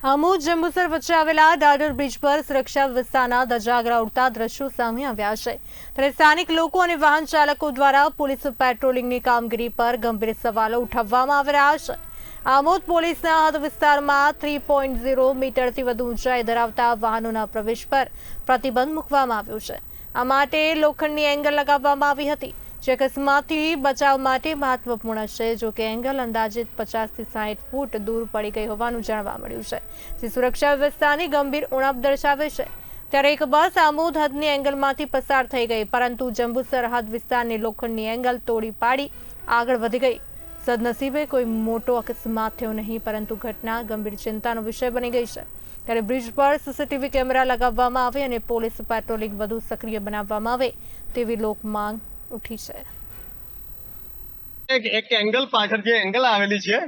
આમોદ જંબુસર વચ્ચે આવેલા દાદર બ્રિજ પર સુરક્ષા વિસ્તારના ધજાગરા ઉડતા દ્રશ્યો સામે આવ્યા છે. ત્યારે સ્થાનિક લોકો અને વાહન ચાલકો દ્વારા પોલીસ પેટ્રોલિંગની કામગીરી પર ગંભીર સવાલો ઉઠાવવામાં આવી રહ્યા છે. આમોદ પોલીસના હદ વિસ્તારમાં થ્રી પોઈન્ટ ઝીરો મીટરથી વધુ ઊંચાઈ ધરાવતા વાહનોના પ્રવેશ પર પ્રતિબંધ મૂકવામાં આવ્યો છે. આ માટે લોખંડની એંગલ લગાવવામાં આવી હતી. જે અકસ્માતથી બચાવ માટે મહત્વપૂર્ણ છે, જો કે એંગલ અંદાજિત પચાસથી સાહીઠ ફૂટ દૂર પડી ગઈ હોવાનું જાણવા મળ્યું છે, જે સુરક્ષા વ્યવસ્થાની ગંભીર ઉણપ દર્શાવે છે. ત્યારે એક બસ આમોદ હદની એંગલમાંથી પસાર થઈ ગઈ, પરંતુ જંબુ સરહદ વિસ્તારની લોખંડની એંગલ તોડી પાડી આગળ વધી ગઈ. સદનસીબે કોઈ મોટો અકસ્માત થયો નહીં, પરંતુ ઘટના ગંભીર ચિંતાનો વિષય બની ગઈ છે. ત્યારે બ્રિજ પર સીસીટીવી કેમેરા લગાવવામાં આવે અને પોલીસ પેટ્રોલિંગ વધુ સક્રિય બનાવવામાં આવે તેવી લોક માંગ ઉઠી છે. એક એક એંગલ પાછળ જે એંગલ આવેલી છે.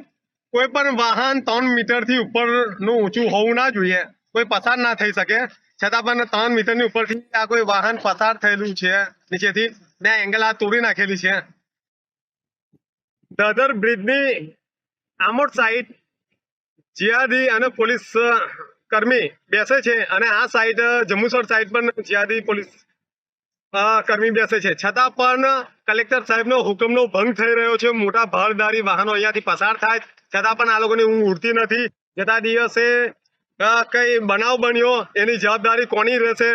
કોઈ પણ વાહન ત્રણ મીટરથી ઉપરનું ઊંચું હોવું ના જોઈએ. કોઈ પસાર ના થઈ શકે. છતાં પણ ત્રણ મીટરની ઉપરથી આ કોઈ વાહન પસાર થયેલું છે. નીચેથી ને એંગલ આ તોડી નાખેલી છે. દાદર બ્રિજની આમોટ સાઈડ જીઆરડી અને પોલીસ કર્મી બેસે છે અને આ સાઈડ જંબુસર સાઈડ પણ જીઆરડી પોલીસ કર્મી બેસે છે. છતાં પણ કલેક્ટર સાહેબનો હુકમનો ભંગ થઈ રહ્યો છે. મોટા ભારદારી વાહનો અહીંયાથી પસાર થાય. છતાં પણ આ લોકોની ઊંઘ ઉડતી નથી. જતા દિવસે કઈ બનાવ બન્યો, એની જવાબદારી કોની રહેશે?